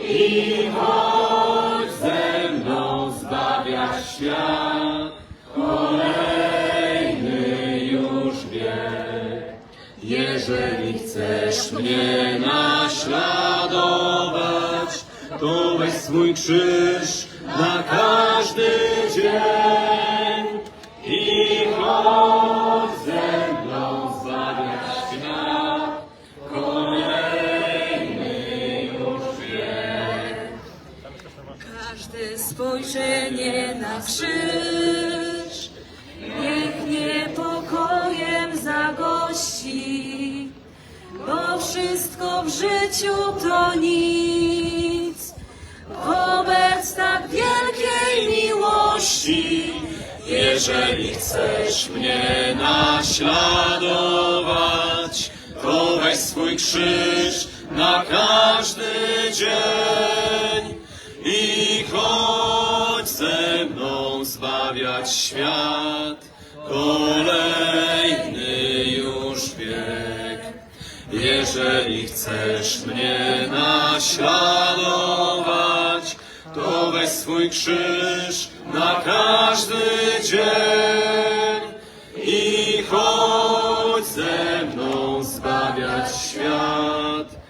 i chodź ze mną zbawiać świat. Kolejny już wiek. Jeżeli chcesz mnie naśladować, to weź swój krzyż na każdy dzień i chodź krzyż niech niepokojem zagości, bo wszystko w życiu to nic wobec tak wielkiej miłości. Jeżeli chcesz mnie naśladować, to weź swój krzyż na każdy dzień świat. Kolejny już wiek. Jeżeli chcesz mnie naśladować, to weź swój krzyż na każdy dzień i chodź ze mną zbawiać świat.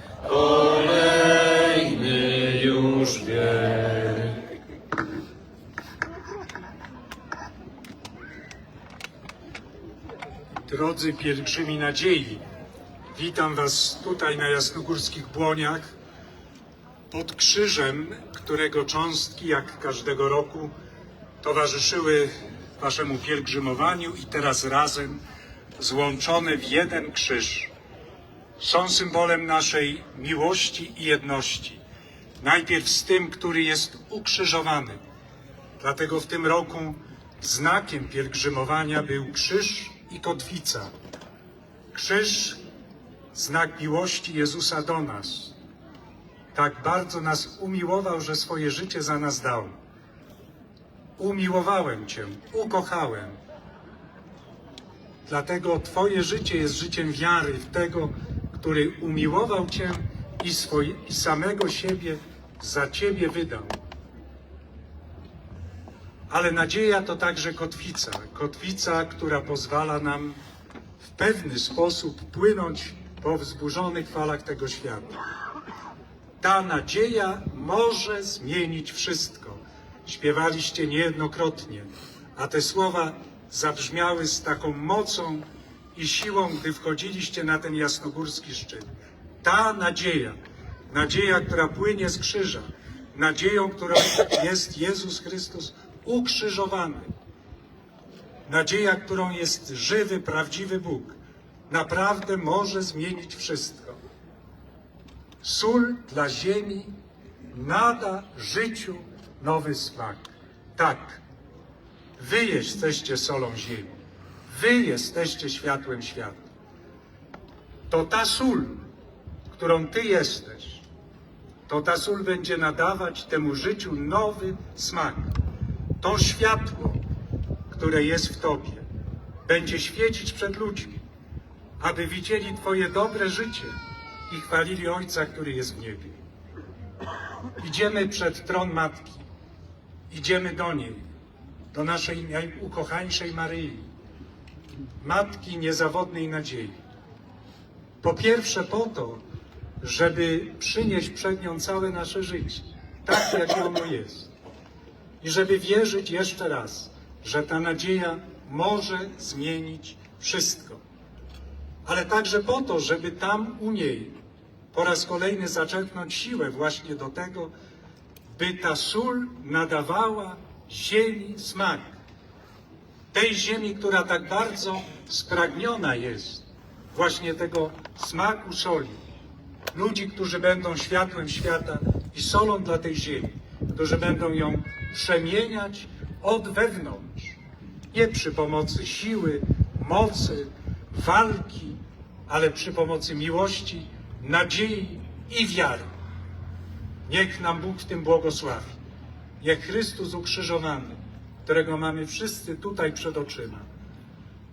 Drodzy pielgrzymi nadziei, witam Was tutaj na jasnogórskich błoniach, pod krzyżem, którego cząstki, jak każdego roku, towarzyszyły Waszemu pielgrzymowaniu i teraz razem złączone w jeden krzyż. Są symbolem naszej miłości i jedności. Najpierw z tym, który jest ukrzyżowany. Dlatego w tym roku znakiem pielgrzymowania był krzyż i kotwica. Krzyż, znak miłości Jezusa do nas. Tak bardzo nas umiłował, że swoje życie za nas dał. Umiłowałem Cię, ukochałem. Dlatego Twoje życie jest życiem wiary w tego, który umiłował Cię i, swoje, i samego siebie za Ciebie wydał. Ale nadzieja to także kotwica. Kotwica, która pozwala nam w pewny sposób płynąć po wzburzonych falach tego świata. Ta nadzieja może zmienić wszystko. Śpiewaliście niejednokrotnie, a te słowa zabrzmiały z taką mocą i siłą, gdy wchodziliście na ten jasnogórski szczyt. Ta nadzieja, nadzieja, która płynie z krzyża, nadzieją, którą jest Jezus Chrystus ukrzyżowany. Nadzieja, którą jest żywy, prawdziwy Bóg, naprawdę może zmienić wszystko. Sól dla ziemi nada życiu nowy smak. Tak, wy jesteście solą ziemi. Wy jesteście światłem świata. To ta sól, którą ty jesteś, to ta sól będzie nadawać temu życiu nowy smak. To światło, które jest w Tobie, będzie świecić przed ludźmi, aby widzieli Twoje dobre życie i chwalili Ojca, który jest w niebie. Idziemy przed tron Matki, idziemy do niej, do naszej najukochańszej Maryi, Matki niezawodnej nadziei. Po pierwsze po to, żeby przynieść przed nią całe nasze życie, tak jak ono jest. I żeby wierzyć jeszcze raz, że ta nadzieja może zmienić wszystko. Ale także po to, żeby tam u niej po raz kolejny zaczerpnąć siłę właśnie do tego, by ta sól nadawała ziemi smak. Tej ziemi, która tak bardzo spragniona jest właśnie tego smaku soli. Ludzi, którzy będą światłem świata i solą dla tej ziemi, którzy będą ją przemieniać od wewnątrz. Nie przy pomocy siły, mocy, walki, ale przy pomocy miłości, nadziei i wiary. Niech nam Bóg w tym błogosławi. Niech Chrystus ukrzyżowany, którego mamy wszyscy tutaj przed oczyma,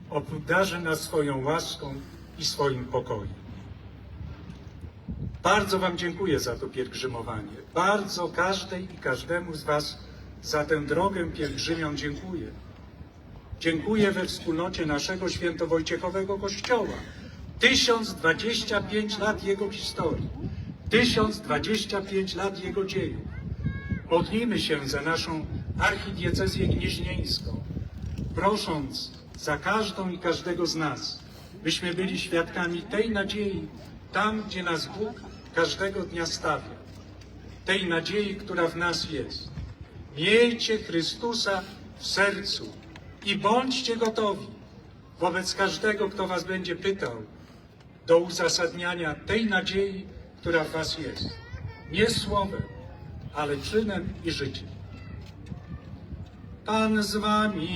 obdarzy nas swoją łaską i swoim pokojem. Bardzo Wam dziękuję za to pielgrzymowanie. Bardzo każdej i każdemu z Was za tę drogę pielgrzymią dziękuję. Dziękuję we wspólnocie naszego świętowojciechowego Kościoła. 1025 lat jego historii, 1025 lat jego dziejów. Modlimy się za naszą archidiecezję gnieźnieńską, prosząc za każdą i każdego z nas, byśmy byli świadkami tej nadziei tam, gdzie nas Bóg każdego dnia stawia. Tej nadziei, która w nas jest. Miejcie Chrystusa w sercu i bądźcie gotowi wobec każdego, kto was będzie pytał, do uzasadniania tej nadziei, która w was jest. Nie słowem, ale czynem i życiem. Pan z wami.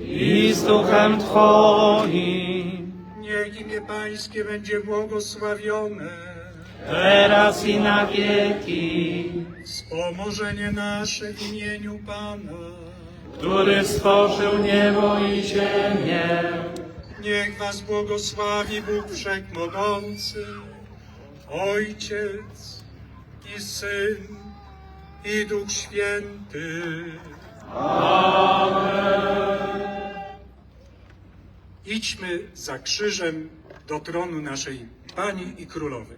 i z duchem Twoim, Niech imię Pańskie będzie błogosławione. Teraz i na wieki, Wspomożenie nasze w imieniu Pana. który stworzył niebo i ziemię. Niech was błogosławi Bóg Wszechmogący, Ojciec i Syn i Duch Święty. Idźmy za krzyżem do tronu naszej Pani i Królowej.